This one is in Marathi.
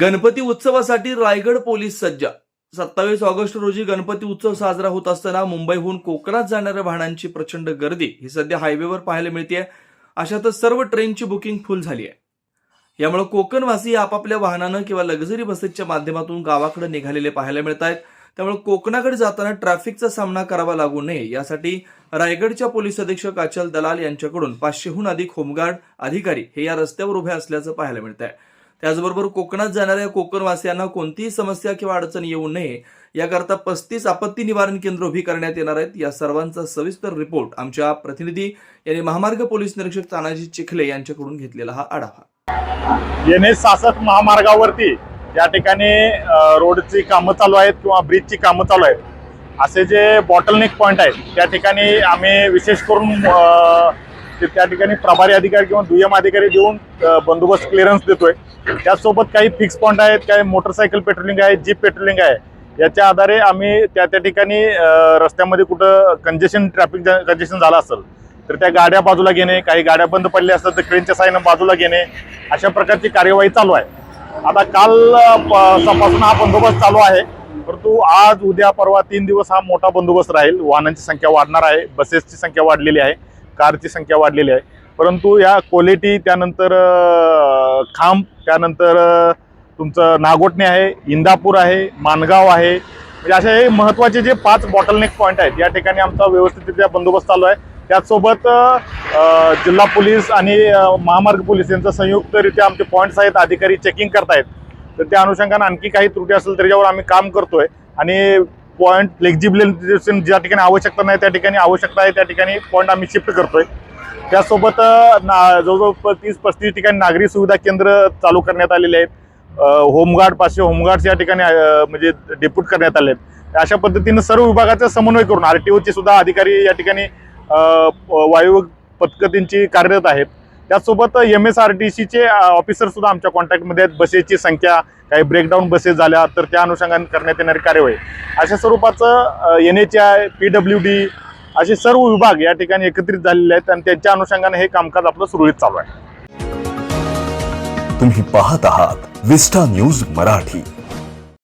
गणपती उत्सवासाठी रायगड पोलीस सज्ज. सत्तावीस ऑगस्ट रोजी गणपती उत्सव साजरा होत असताना मुंबईहून कोकणात जाणाऱ्या वाहनांची प्रचंड गर्दी. ही सध्या हायवेवर पाहायला मिळते अशातच सर्व ट्रेनची बुकिंग फुल झाली आहे यामुळे कोकणवासी आपापल्या वाहनानं किंवा लक्झरी बसेसच्या माध्यमातून गावाकडे निघालेले पाहायला मिळत आहेत त्यामुळे कोकणाकडे जाताना ट्रॅफिकचा सामना करावा लागू नये. यासाठी रायगडच्या पोलीस अधीक्षक अचल दलाल यांच्याकडून पाचशेहून अधिक होमगार्ड अधिकारी हे या रस्त्यावर उभे असल्याचं पाहायला मिळत आहे त्याचबरोबर कोकणात जाणाऱ्या कोकणवासियांना कोणतीही समस्या किंवा अडचण येऊ नये याकरता पस्तीस आपत्ती निवारण केंद्र उभी करण्यात येणार आहेत. या सर्वांचा सविस्तर रिपोर्ट आमच्या प्रतिनिधी यांनी महामार्ग पोलीस निरीक्षक तानाजी चिखले यांच्याकडून घेतलेला हा आढावा. एन एस महामार्गावरती या ठिकाणी रोडची कामं चालू आहेत किंवा ब्रिजची कामं चालू आहेत. असे जे बॉटलनेक पॉईंट आहेत त्या ठिकाणी आम्ही विशेष करून ते त्या ठिकाणी प्रभारी अधिकारी किंवा दुय्यम अधिकारी देऊन बंदोबस्त क्लिअरन्स देतोय. त्याचसोबत काही फिक्स पॉईंट आहेत काही मोटरसायकल पेट्रोलिंग आहे जीप पेट्रोलिंग आहे. याच्या आधारे आम्ही त्या त्या ठिकाणी रस्त्यामध्ये कुठं कंजेशन ट्रॅफिक कंजेशन झालं असेल तर त्या गाड्या बाजूला घेणे काही गाड्या बंद पडल्या असतात तर ट्रेनच्या साईनं बाजूला घेणे अशा प्रकारची कार्यवाही चालू आहे. आता काल प- हा बंदोबस्त चालू आहे परंतु आज उद्या परवा तीन दिवस हा मोठा बंदोबस्त राहील. वाहनांची संख्या वाढणार आहे बसेसची संख्या वाढलेली आहे. कारची संख्या वाढलेली आहे. परंतु या क्वालिटी त्यानंतर खांब त्यानंतर तुमचं नागोटणे आहे इंदापूर आहे मानगाव आहे. म्हणजे असे हे महत्त्वाचे जे पाच बॉटलनेक पॉईंट आहेत या ठिकाणी आमचा व्यवस्थितरित्या बंदोबस्त चालू आहे. त्याचसोबत जिल्हा पोलीस आणि महामार्ग पोलीस यांचं संयुक्तरित्या आमचे पॉईंट्स आहेत अधिकारी चेकिंग करतायत. तर त्या अनुषंगानं आणखी काही त्रुटी असेल त्याच्यावर आम्ही काम करतोय. आणि पॉईंट फ्लेक्झिबिलिटेशन ज्या ठिकाणी आवश्यकता नाही त्या ठिकाणी आवश्यकता आहे त्या ठिकाणी पॉईंट आम्ही शिफ्ट करतोय. त्यासोबत ना जवळजवळ तीस पस्तीस ठिकाणी नागरी सुविधा केंद्र चालू करण्यात आलेले आहेत. होमगार्ड पाचशे होमगार्ड्स या ठिकाणी म्हणजे डेप्यूट करण्यात आले आहेत अशा पद्धतीनं सर्व विभागाचा समन्वय करून आर टी सुद्धा अधिकारी या ठिकाणी वायू पथकतींची कार्यरत आहेत. त्याचसोबत एम एस आर टी सीचे ऑफिसर सुद्धा आमच्या कॉन्टॅक्टमध्ये आहेत. बसेसची संख्या काही ब्रेकडाऊन बसेस झाल्या तर त्या अनुषंगाने करण्यात येणारी कार्यवाही. अशा स्वरूपाचं N H I P W D असे सर्व विभाग या ठिकाणी एकत्रित झालेले आहेत आणि त्यांच्या अनुषंगाने हे कामकाज आपलं सुरळीत चालू आहे. तुम्ही पाहत आहात विस्टा न्यूज मराठी.